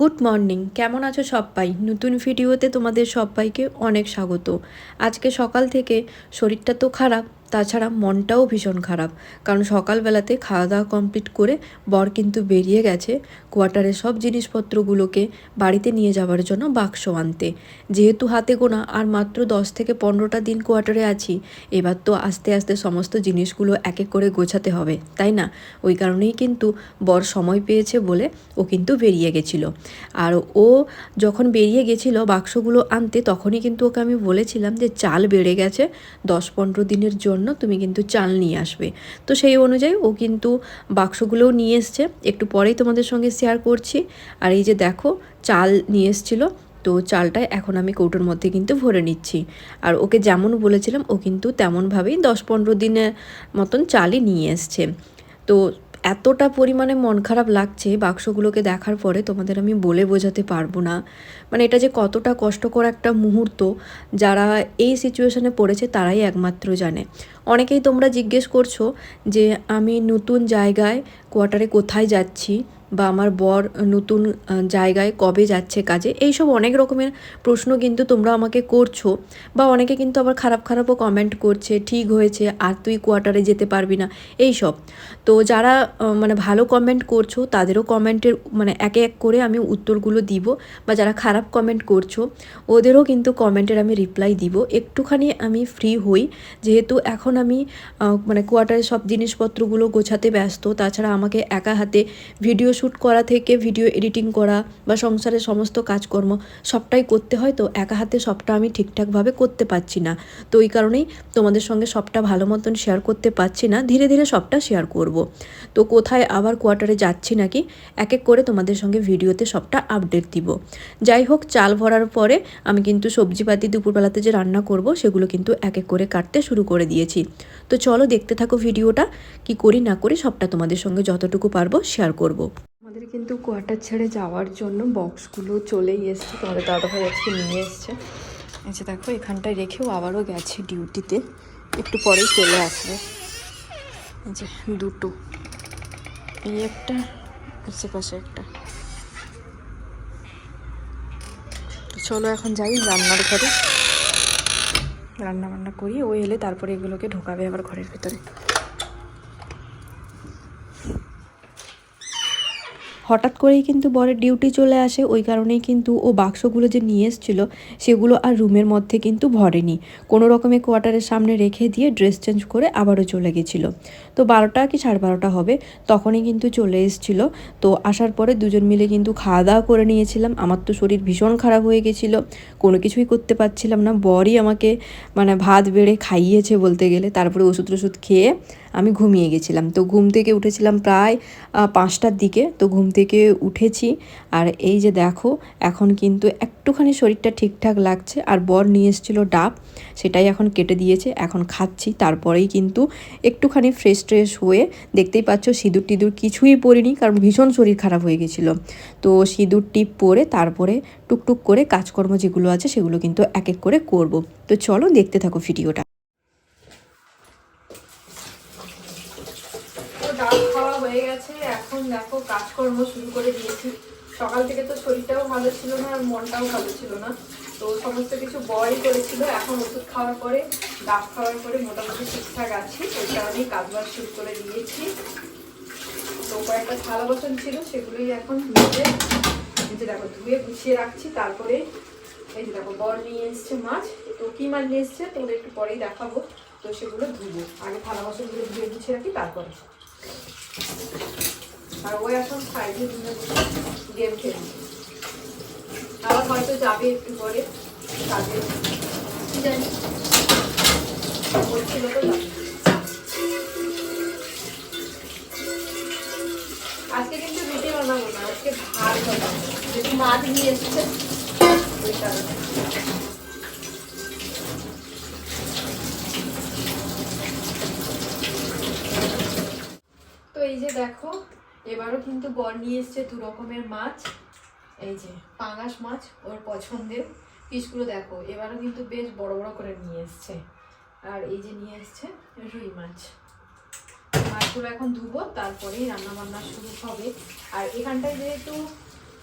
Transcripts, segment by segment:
Good morning. কেমন আছো সবাই? নতুন ভিডিওতে তোমাদের সবাইকে অনেক স্বাগত। আজকে সকাল থেকে শরীরটা তো খারাপ তাছাড়া মনটাও ভীষণ খারাপ। কারণ সকালবেলাতে খাওয়া দাওয়া কমপ্লিট করে বর কিন্তু বেরিয়ে গেছে কোয়ার্টারের সব জিনিসপত্রগুলোকে বাড়িতে নিয়ে যাওয়ার জন্য বাক্স আনতে। যেহেতু হাতে গোনা, আর মাত্র দশ থেকে পনেরোটা দিন কোয়ার্টারে আছি, এবার তো আস্তে আস্তে সমস্ত জিনিসগুলো এক এক করে গোছাতে হবে, তাই না? ওই কারণেই কিন্তু বর সময় পেয়েছে বলে ও কিন্তু বেরিয়ে গেছিল। আর ও যখন বেরিয়ে গেছিল বাক্সগুলো আনতে, তখনই কিন্তু ওকে আমি বলেছিলাম যে চাল বেড়ে গেছে, দশ পনেরো দিনের জন্য তুমি কিন্তু চাল নিয়ে আসবে। তো সেই অনুযায়ী ও কিন্তু বাক্সগুলোও নিয়ে এসছে। একটু পরেই তোমাদের সঙ্গে শেয়ার করছি। আর এই যে দেখো, চাল নিয়ে এসছিলো। তো চালটা এখন আমি কৌটোর মধ্যে কিন্তু ভরে নিচ্ছি। আর ওকে যেমন বলেছিলাম, ও কিন্তু তেমনভাবেই দশ পনেরো দিনের মতন চালই নিয়ে এসছে। তো এতটা পরিমাণে মন খারাপ লাগছে বাক্সগুলোকে দেখার পরে তোমাদের আমি বলে বোঝাতে পারব না। মানে এটা যে কতটা কষ্টকর একটা মুহূর্ত যারা এই সিচুয়েশনে পড়েছে তারাই একমাত্র জানে। অনেকেই তোমরা জিজ্ঞেস করছ যে আমি নতুন জায়গায় কোয়ার্টারে কোথায় যাচ্ছি? বা আমার বর নতুন জায়গায় কবে যাচ্ছে কাজে, এইসব অনেক রকমের প্রশ্ন কিন্তু তোমরা আমাকে করছ বা অনেকে কিন্তু আবার খারাপ খারাপও কমেন্ট করছে, ঠিক হয়েছে, আর তুই কোয়ার্টারে যেতে পারবি না এই সব তো যারা মানে ভালো কমেন্ট করছ, তাদেরও কমেন্টের মানে একে এক করে আমি উত্তরগুলো দিব বা যারা খারাপ কমেন্ট করছ, ওদেরও কিন্তু কমেন্টের আমি রিপ্লাই দিব। একটুখানি আমি ফ্রি হই, যেহেতু এখন আমি মানে কোয়ার্টারের সব জিনিসপত্রগুলো গোছাতে ব্যস্ত, তাছাড়া আমাকে একা হাতে ভিডিও শ্যুট করা থেকে ভিডিও এডিটিং করা বা সংসারের সমস্ত কাজকর্ম সবটাই করতে হয়, তো একা হাতে সবটা আমি ঠিকঠাকভাবে করতে পারছি না। তো ওই কারণেই তোমাদের সঙ্গে সবটা ভালো মতন শেয়ার করতে পারছি না, ধীরে ধীরে সবটা শেয়ার করব। তো কোথায় আবার কোয়ার্টারে যাচ্ছি নাকি, এক এক করে তোমাদের সঙ্গে ভিডিওতে সবটা আপডেট দিব। যাই হোক, চাল ভরার পরে আমি কিন্তু সবজিপাতি দুপুরবেলাতে যে রান্না করব, সেগুলো কিন্তু এক এক করে কাটতে শুরু করে দিয়েছি। তো চলো দেখতে থাকো ভিডিওটা কি করি না করি সবটা তোমাদের সঙ্গে যতটুকু পারব শেয়ার করব। কিন্তু কোয়ার্টার ছেড়ে যাওয়ার জন্য বক্সগুলো চলেই এসছে। তোমাদের দাদাভাই আজকে নিয়ে এসছে। যে দেখো, এখানটায় রেখেও আবারও গেছে ডিউটিতে। একটু পরেই চলে আসবে। যে দুটো। এই একটা আশেপাশে একটা। চলো এখন যাই রান্নার ঘরে। রান্না বান্না করি, ও এলে তারপরে এগুলোকে ঢোকাবে আবার ঘরের ভেতরে। হঠাৎ করেই কিন্তু বরের ডিউটি চলে আসে, ওই কারণেই কিন্তু ও বাক্সগুলো যে নিয়ে এসেছিল, সেগুলো আর রুমের মধ্যে কিন্তু ভরেনি। কোনো রকমে কোয়ার্টারের সামনে রেখে দিয়ে ড্রেস চেঞ্জ করে আবারও চলে গেছিল। তো বারোটা কি সাড়ে বারোটা হবে, তখনই কিন্তু চলে এসেছিল। তো আসার পরে দুজন মিলে কিন্তু খাওয়া দাওয়া করে নিয়েছিলাম। আমার তো শরীর ভীষণ খারাপ হয়ে গেছিল, কোনো কিছুই করতে পারছিলাম না। বরই আমাকে মানে ভাত বেড়ে খাইয়েছে বলতে গেলে, তারপরে ওষুধ টষুধ খেয়ে আমি ঘুমিয়ে গেছিলাম। তো ঘুম থেকে উঠেছিলাম প্রায় পাঁচটার দিকে। তো ঘুম থেকে উঠেছি। আর এই যে দেখো, এখন কিন্তু একটুখানি শরীরটা ঠিকঠাক লাগছে আর বর নিয়ে এসেছিল ডাব, সেটাই এখন কেটে দিয়েছে, এখন খাচ্ছি। তারপরেই কিন্তু একটুখানি ফ্রেশ ট্রেশ হয়ে দেখতেই পাচ্ছ সিঁদুর টিঁদুর কিছুই পরিনি, কারণ ভীষণ শরীর খারাপ হয়ে গেছিল। তো সিঁদুর টিপ পরে তারপরে টুকটুক করে কাজকর্ম যেগুলো আছে সেগুলো কিন্তু এক এক করে করব। তো চলো দেখতে থাকো ভিডিওটা তো ডাল খাওয়া হয়ে গেছে এখন দেখো কাজকর্ম শুরু করে দিয়েছি। সকাল থেকে তো শরীরটাও ভালো ছিল না, আর মনটাও ভালো ছিল না। তো সমস্ত কিছু বয়ই করেছিল। এখন ওষুধ খাওয়ার পরে ডাব খাওয়ার পরে মোটামুটি ঠিকঠাক আছি। ওই কারণেই কাজবাজ শুরু করে দিয়েছি। তো কয়েকটা থালা বাসন ছিল, সেগুলোই এখন ধুয়ে, এই যে দেখো ধুয়ে গুছিয়ে রাখছি। তারপরে এই যে দেখো বর নিয়ে এসছে মাছ। তো কি মাছ নিয়ে এসছে তোমাদের একটু পরেই দেখাবো। তো সেগুলো ধুবো। আগে থালা বাসনগুলো ধুয়ে গুছিয়ে রাখি, তারপরে। আর ওই এখন সাইডে বসে গেম খেলছে। আবার হয়তো যাবে একটু পরে জানি? বলছিল তো আজকে কিন্তু রুটি বানাবো না আজকে ভাত বানাবো যেহেতু মাছ নিয়ে এসছে। ওই কারণে তো এই যে দেখো এবারও কিন্তু বর নিয়ে এসছে দু রকমের মাছ। এই যে পাঙাশ মাছ, ওর পছন্দের পিসগুলো দেখো। এবারও কিন্তু বেশ বড় বড় করে নিয়ে এসছে। আর এই যে নিয়ে এসছে রুই মাছ। মাছগুলো এখন ধুবো, তারপরেই রান্না বান্না শুরু হবে। আর এখানটায় যেহেতু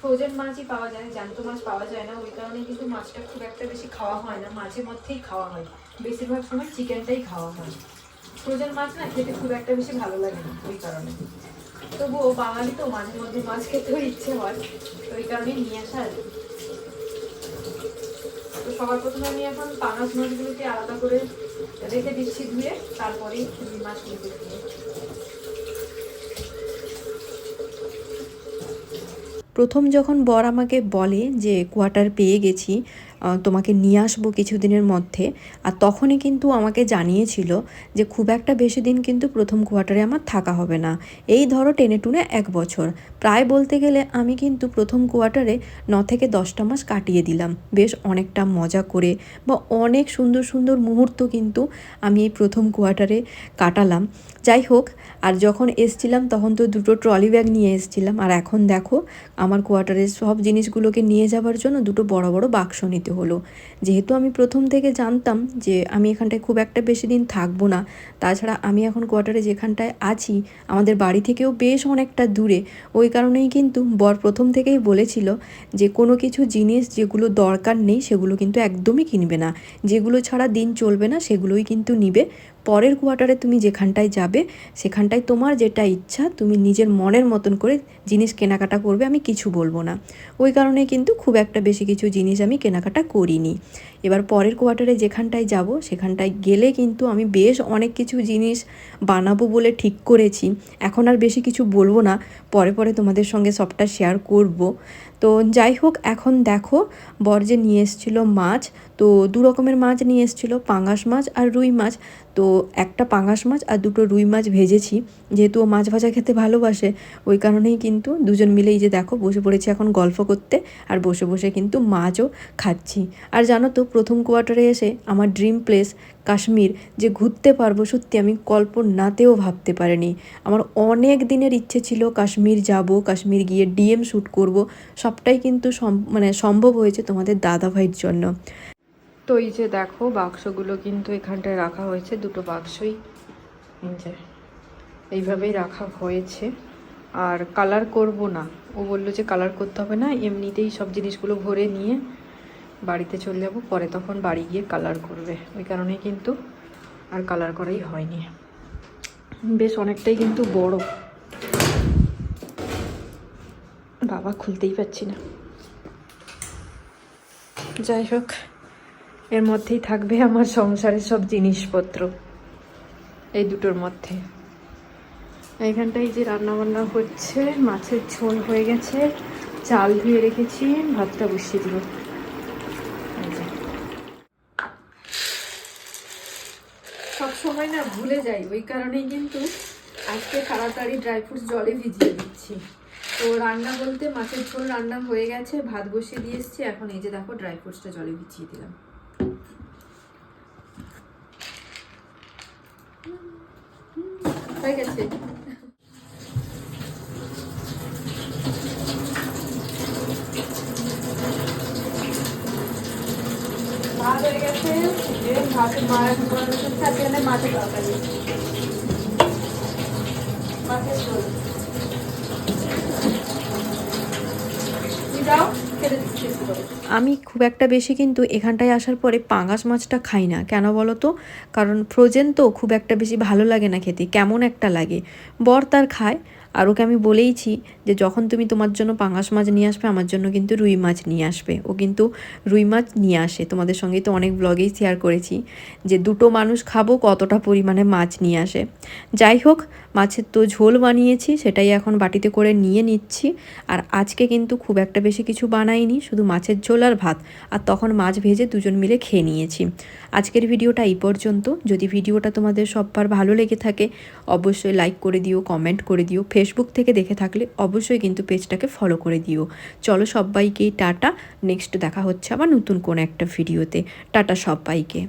ফ্রোজেন মাছই পাওয়া যায়, জ্যান্ত মাছ পাওয়া যায় না, ওই কারণে কিন্তু মাছটা খুব একটা বেশি খাওয়া হয় না। মাঝে মধ্যেই খাওয়া হয়। বেশিরভাগ সময় চিকেনটাই খাওয়া হয়। ফ্রোজেন মাছ না খেতে খুব একটা বেশি ভালো লাগে না, ওই কারণে। তবুও বাঙালি তো মাঝে মধ্যে মাছ খেতেও ইচ্ছে হয়, তো ওই কারণে নিয়ে আসা আর তো সবার প্রথমে আমি এখন পাঙাশ মাছগুলোকে আলাদা করে রেখে দিচ্ছি ধুয়ে, তারপরেই রুই মাছগুলোকে প্রথম যখন বর আমাকে বলে যে, কোয়ার্টার পেয়ে গেছি তোমাকে নিয়ে আসব কিছুদিনের মধ্যে, আর তখনই কিন্তু আমাকে জানিয়েছিল যে, খুব একটা বেশি দিন কিন্তু প্রথম কোয়ার্টারে আমার থাকা হবে না। এই ধরো টেনে টুনে এক বছর। প্রায় বলতে গেলে আমি কিন্তু প্রথম কোয়ার্টারে ন থেকে দশটা মাস কাটিয়ে দিলাম। বেশ অনেকটা মজা করে বা অনেক সুন্দর সুন্দর মুহূর্ত কিন্তু আমি এই প্রথম কোয়ার্টারে কাটালাম। যাই হোক, আর যখন এসছিলাম তখন তো দুটো ট্রলি ব্যাগ নিয়ে এসছিলাম। আর এখন দেখো আমার কোয়ার্টারের সব জিনিসগুলোকে নিয়ে যাওয়ার জন্য দুটো বড় বড় বাক্স নিতে হলো। যেহেতু আমি প্রথম থেকে জানতাম যে আমি এখানটায় খুব একটা বেশি দিন থাকব না, তাছাড়া আমি এখন কোয়ার্টারে যেখানটায় আছি, আমাদের বাড়ি থেকেও বেশ অনেকটা দূরে। ওই কারণেই কিন্তু বর প্রথম থেকেই বলেছিল যে কোনো কিছু জিনিস যেগুলো দরকার নেই সেগুলো কিন্তু একদমই কিনবে না। যেগুলো ছাড়া দিন চলবে না সেগুলোই কিন্তু নিবে। পরের কোয়ার্টারে তুমি যেখানটায় যাবে, সেখানটায় তোমার যেটা ইচ্ছা, তুমি নিজের মনের মতন করে জিনিস কেনাকাটা করবে, আমি কিছু বলব না। ওই কারণে কিন্তু খুব একটা বেশি কিছু জিনিস আমি কেনাকাটা করিনি। এবার পরের কোয়ার্টারে যেখানটায় যাব, সেখানটায় গেলে কিন্তু আমি বেশ অনেক কিছু জিনিস বানাবো বলে ঠিক করেছি। এখন আর বেশি কিছু বলব না, পরে পরে তোমাদের সঙ্গে সবটা শেয়ার করব। তো যাই হোক, এখন দেখো, বর যে নিয়ে এসেছিল মাছ, তো দু রকমের মাছ নিয়ে এসেছিল, পাঙাশ মাছ আর রুই মাছ। তো একটা পাঙাশ মাছ আর দুটো রুই মাছ ভেজেছি, যেহেতু ও মাছ ভাজা খেতে ভালোবাসে, ওই কারণেই কিন্তু দুজন মিলেই যে দেখো, বসে পড়েছি এখন গল্প করতে আর বসে বসে কিন্তু মাছও খাচ্ছি। আর জানো তো, প্রথম কোয়ার্টারে এসে আমার ড্রিম প্লেস কাশ্মীর, যে ঘুরতে পারব, সত্যি আমি কল্পনাতেও ভাবতে পারিনি। আমার অনেক দিনের ইচ্ছে ছিল কাশ্মীর যাব, কাশ্মীর গিয়ে ডিএম শ্যুট করব সবটাই কিন্তু মানে সম্ভব হয়েছে তোমাদের দাদা ভাইয়ের জন্য। তো এই যে দেখো, বাক্সগুলো কিন্তু এখানটায় রাখা হয়েছে, দুটো বাক্সই। যে, এইভাবেই রাখা হয়েছে। আর কালার করব না। ও বলল যে কালার করতে হবে না, এমনিতেই সব জিনিসগুলো ভরে নিয়ে বাড়িতে চলে যাব, পরে তখন বাড়ি গিয়ে কালার করবে। ওই কারণে কিন্তু আর কালার করাই হয়নি। বেশ অনেকটাই কিন্তু বড়। বাবা খুলতেই পারছি না। যাই হোক, এর মধ্যেই থাকবে আমার সংসারের সব জিনিসপত্র, এই দুটোর মধ্যে। এখানটায় যে রান্না বান্না হচ্ছে, মাছের ঝোল হয়ে গেছে, চাল ধুয়ে রেখেছি, ভাতটা বসিয়ে দিব। সব সময় না ভুলে যাই, ওই কারণেই কিন্তু আজকে তাড়াতাড়ি ড্রাই ফ্রুটস জলে ভিজিয়ে দিচ্ছি। তো রান্না বলতে মাছের ঝোল রান্না হয়ে গেছে, ভাত বসিয়ে দিয়ে এসছি। এখন এই যে দেখো ড্রাই ফ্রুটসটা জলে ভিজিয়ে দিলাম। হয়ে গেছে। ভাত হয়ে গেছে। সাথে এনে মাছের তরকারি। মাছের আমি খুব একটা বেশি কিন্তু এখানটায় আসার পরে পাঙাশ মাছটা খাই না। কেন বলো তো? কারণ ফ্রোজেন তো খুব একটা বেশি ভালো লাগে না খেতে, কেমন একটা লাগে। বর তার খায়। আর ওকে আমি বলেইছি যে যখন তুমি তোমার জন্য পাঙাশ মাছ নিয়ে আসবে, আমার জন্য কিন্তু রুই মাছ নিয়ে আসবে। ও কিন্তু রুই মাছ নিয়ে আসে। তোমাদের সঙ্গেই তো অনেক ব্লগেই শেয়ার করেছি যে দুটো মানুষ খাব, কতটা পরিমাণে মাছ নিয়ে আসে। যাই হোক, মাছের তো ঝোল বানিয়েছি, সেটাই এখন বাটিতে করে নিয়ে নিচ্ছি। আর আজকে কিন্তু খুব একটা বেশি কিছু বানাইনি, শুধু মাছের ঝোল আর ভাত। আর তখন মাছ ভেজে দুজন মিলে খেয়ে নিয়েছি। আজকের ভিডিওটা এই পর্যন্ত। যদি ভিডিওটা তোমাদের সববার ভালো লেগে থাকে, অবশ্যই লাইক করে দিও কমেন্ট করে দিও ফেসবুক থেকে দেখে থাকলে অবশ্যই কিন্তু পেজটাকে ফলো করে দিও। চলো সবাইকেই টাটা নেক্সট দেখা হচ্ছে আবার নতুন কোনো একটা ভিডিওতে টাটা সবাইকে।